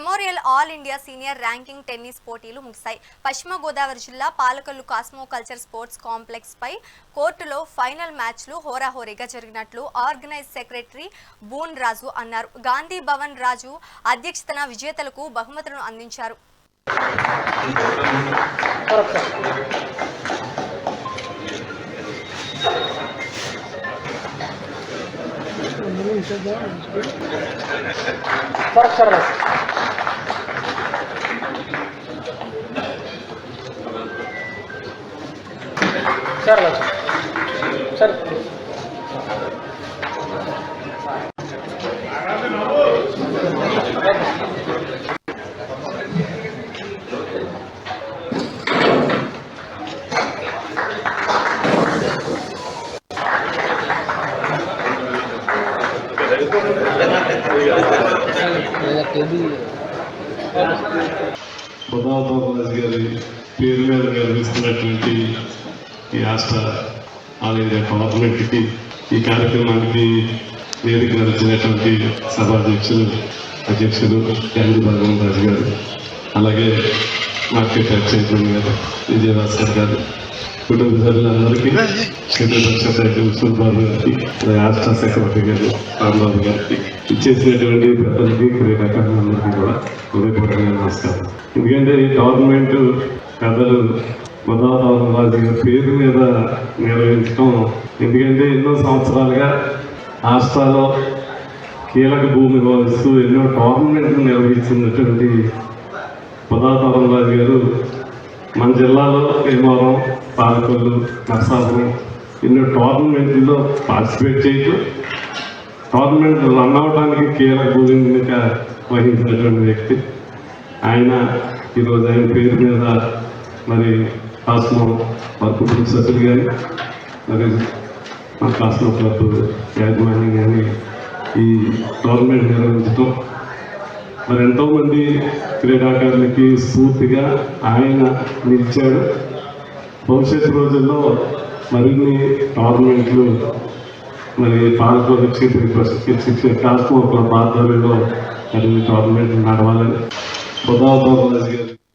Memorial all India senior ranking tennis పోటీలు ముగిశాయి. పశ్చిమ గోదావరి జిల్లా Palakollu cosmo culture sports complex పై కోర్టులో ఫైనల్ మ్యాచ్లు హోరాహోరీగా జరిగినట్లు ఆర్గనైజ్ సెక్రటరీ బూన్ రాజు అన్నారు. గాంధీ భవన్ రాజు అధ్యక్షతన విజేతలకు బహుమతులను అందించారు. సరే సరే సరే సరే బుధాబాబు గారి పేరు మీద నిర్వహిస్తున్నటువంటి ఈ రాష్ట్ర ఆలయ గవర్నమెంట్కి ఈ కార్యక్రమానికి వేదిక నడిచినటువంటి సభాధ్యక్షులు అధ్యక్షులు గాంధీ భగవాన్ రాజు గారు అలాగే మార్కెట్ చైర్మన్ గారు విజయభాస్కర్ గారు కుటుంబ సభ్యులందరికీ కేంద్ర పరిషత్ అధ్యక్షులు గారికి రాష్ట్ర సెక్రటరీ గారు రాంబాబు గారికి ఇచ్చేసినటువంటి ప్రజలకి క్రీడాకారులందరికీ కూడా హృదయపూర్వకంగా నమస్కారం. ఎందుకంటే ఈ గవర్నమెంట్ పెద్దలు గోదావరి రాజు పేరు మీద నిర్వహించడం ఎందుకంటే ఎన్నో సంవత్సరాలుగా రాష్ట్రాల్లో కీలక భూమి వహిస్తూ ఎన్నో టోర్నమెంట్లు నిర్వహిస్తున్నటువంటి పదార్థం రాజు గారు మన జిల్లాలో భీమవరం పాలకొల్లు నర్సాపురం ఎన్నో టోర్నమెంట్లో పార్టిసిపేట్ చేయటం టోర్నమెంట్ రన్ అవడానికి కీలక భూమిక వహించినటువంటి వ్యక్తి. ఆయన ఈరోజు ఆయన పేరు మీద మరి కాస్లో వారి కుటుంబ సభ్యులు కానీ మరి మా కాస్మో క్లబ్ యాజమాన్యం కానీ ఈ టోర్నమెంట్ నిర్వహించడం మరి ఎంతోమంది క్రీడాకారులకి స్ఫూర్తిగా ఆయన నిలిచాడు భవిష్యత్తు రోజుల్లో మరిన్ని టోర్నమెంట్లు మరి పాలకోలు క్షేత్ర కాస్మో క్లబ్ ఆధ్వర్యంలో మరిన్ని టోర్నమెంట్లు నడవాలని. బుధాబాబు గారు.